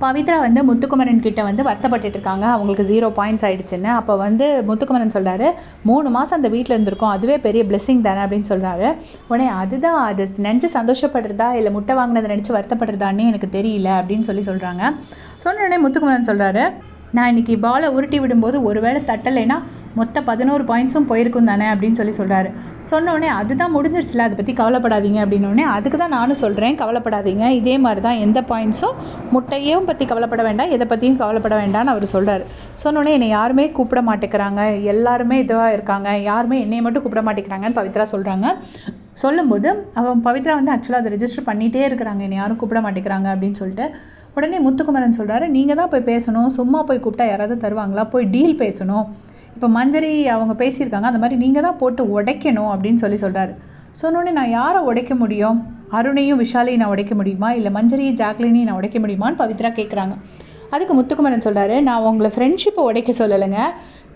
பவித்ரா வந்து முத்துக்குமரன் கிட்ட வந்து வருத்தப்பட்டு இருக்காங்க. அவங்களுக்கு ஜீரோ பாயிண்ட்ஸ் ஆயிடுச்சுன்னு. அப்போ வந்து முத்துக்குமரன் சொல்கிறாரு மூணு மாதம் அந்த வீட்டில் இருந்திருக்கோம். அதுவே பெரிய பிளெஸ்ஸிங் தானே அப்படின்னு சொல்கிறாரு உடனே அதுதான் அது நினச்சி சந்தோஷப்படுறதா? இல்லை முட்டை வாங்கினதை நினச்சி வருத்தப்படுறதான்னு எனக்கு தெரியல அப்படின்னு சொல்லி சொல்கிறாங்க சொன்ன உடனே முத்துக்குமரன் சொல்கிறாரு நான் இன்றைக்கி பாலை உருட்டி விடும்போது ஒருவேளை தட்டலைன்னா மொத்த பதினோரு பாயிண்ட்ஸும் போயிருக்கும் தானே அப்படின்னு சொல்லி சொல்கிறாரு சொன்னோடனே அதுதான் முடிஞ்சிருச்சுல அதை பற்றி கவலைப்படாதீங்க அப்படின்னோடனே அதுக்கு தான் நானும் சொல்கிறேன் கவலைப்படாதீங்க. இதே மாதிரி தான் எந்த பாயிண்ட்ஸும் முட்டையும் பற்றி கவலைப்பட வேண்டாம் எதை பற்றியும் கவலைப்பட வேண்டாம்னு அவர் சொல்கிறார் சொன்னோடனே என்னை யாருமே கூப்பிட மாட்டேங்கிறாங்க. எல்லாருமே இதுவாக இருக்காங்க. யாருமே என்னையை மட்டும் கூப்பிட மாட்டேங்கிறாங்கன்னு பவித்ரா சொல்கிறாங்க சொல்லும்போது அவன் பவித்ரா வந்து ஆக்சுவலாக அதை ரெஜிஸ்டர் பண்ணிகிட்டே இருக்கிறாங்க. என்னை யாரும் கூப்பிட மாட்டேங்கிறாங்க அப்படின்னு சொல்லிட்டு உடனே முத்துக்குமரன் சொல்கிறாரு நீங்கள் தான் போய் பேசணும். சும்மா போய் கூப்பிட்டா யாராவது தருவாங்களா? போய் டீல் பேசணும். இப்போ மஞ்சரி அவங்க பேசியிருக்காங்க அந்த மாதிரி நீங்கள் தான் போட்டு உடைக்கணும் அப்படின்னு சொல்லி சொல்கிறாரு சொன்னோடனே நான் யாரை உடைக்க முடியும்? அருணையும் விஷாலையும் நான் உடைக்க முடியுமா? இல்லை மஞ்சரியும் ஜாக்லினையும் நான் உடைக்க முடியுமான்னு பவித்ரா கேட்குறாங்க அதுக்கு முத்துக்குமரன் சொல்கிறாரு நான் உங்களை ஃப்ரெண்ட்ஷிப்பை உடைக்க சொல்லலைங்க.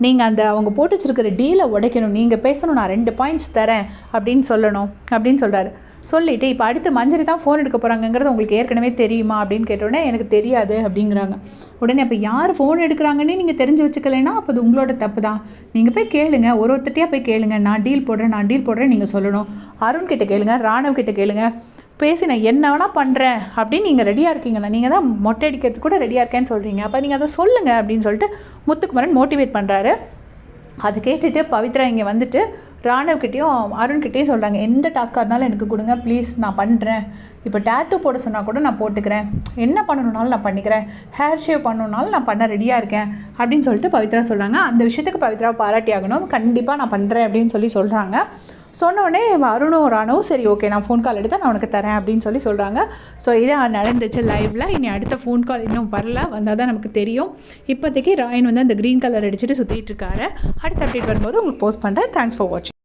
நீங்கள் அந்த அவங்க போட்டு வச்சுருக்கிற டீலை உடைக்கணும். நீங்கள் பேசணும். நான் ரெண்டு பாயிண்ட்ஸ் தரேன் அப்படின்னு சொல்லணும் அப்படின்னு சொல்கிறாரு சொல்லிட்டு இப்போ அடுத்து மஞ்சரி தான் ஃபோன் எடுக்க போகிறாங்கங்கிறது உங்களுக்கு ஏற்கனவே தெரியுமா அப்படின்னு கேட்டோடனே எனக்கு தெரியாது அப்படிங்கிறாங்க. உடனே அப்போ யார் ஃபோன் எடுக்கிறாங்கன்னு நீங்கள் தெரிஞ்சு வச்சுக்கலைன்னா அப்போ அது உங்களோட தப்பு தான் நீங்கள் போய் கேளுங்க. ஒரு ஒருத்தட்டியாக போய் கேளுங்க. நான் டீல் போடுறேன் நான் டீல் போடுறேன் நீங்கள் சொல்லணும். அருண் கிட்ட கேளுங்க ராணவ் கிட்ட கேளுங்க. பேசி நான் என்ன வேணால் பண்ணுறேன் அப்படின்னு நீங்கள் ரெடியாக இருக்கீங்கண்ணா நீங்கள் தான் மொட்டை அடிக்கிறதுக்கு கூட ரெடியாக இருக்கேன்னு சொல்கிறீங்க அப்போ நீங்கள் அதை சொல்லுங்கள் அப்படின்னு சொல்லிட்டு முத்துக்குமரன் மோட்டிவேட் பண்ணுறாரு அது கேட்டுட்டு பவித்ரா இங்கே வந்துட்டு ராணவ்கிட்டையும் அருண்கிட்டையும் சொல்கிறாங்க எந்த டாஸ்க்காக இருந்தாலும் எனக்கு கொடுங்க ப்ளீஸ் நான் பண்ணுறேன் இப்போ டேட்டூ போட சொன்னால் கூட நான் போட்டுக்கிறேன். என்ன பண்ணணுன்னாலும் நான் பண்ணிக்கிறேன். ஹேர் ஷேவ் பண்ணணுனாலும் நான் பண்ண ரெடியாக இருக்கேன். அப்படின்னு சொல்லிட்டு பவித்ரா சொல்கிறாங்க அந்த விஷயத்துக்கு பவித்ரா பாராட்டி ஆகணும். கண்டிப்பாக நான் பண்ணுறேன் அப்படின்னு சொல்லி சொல்கிறாங்க சொன்னோடனே அருணும் ராணுவும் சரி ஓகே நான் ஃபோன் கால் எடுத்தால் நான் உனக்கு தரேன் அப்படின்னு சொல்லி சொல்கிறாங்க ஸோ இதே நடந்துச்சு லைவில் இனி அடுத்த ஃபோன் கால் இன்னும் வரல. வந்தால் தான் நமக்கு தெரியும். இப்போதைக்கு ராயன் வந்து அந்த க்ரீன் கலர் அடிச்சுட்டு சுற்றிட்டு இருக்காரு. அடுத்த அப்டேட் வரும்போது உங்களுக்கு போஸ்ட் பண்ணுறேன் தேங்க்ஸ் ஃபார் வாட்சிங்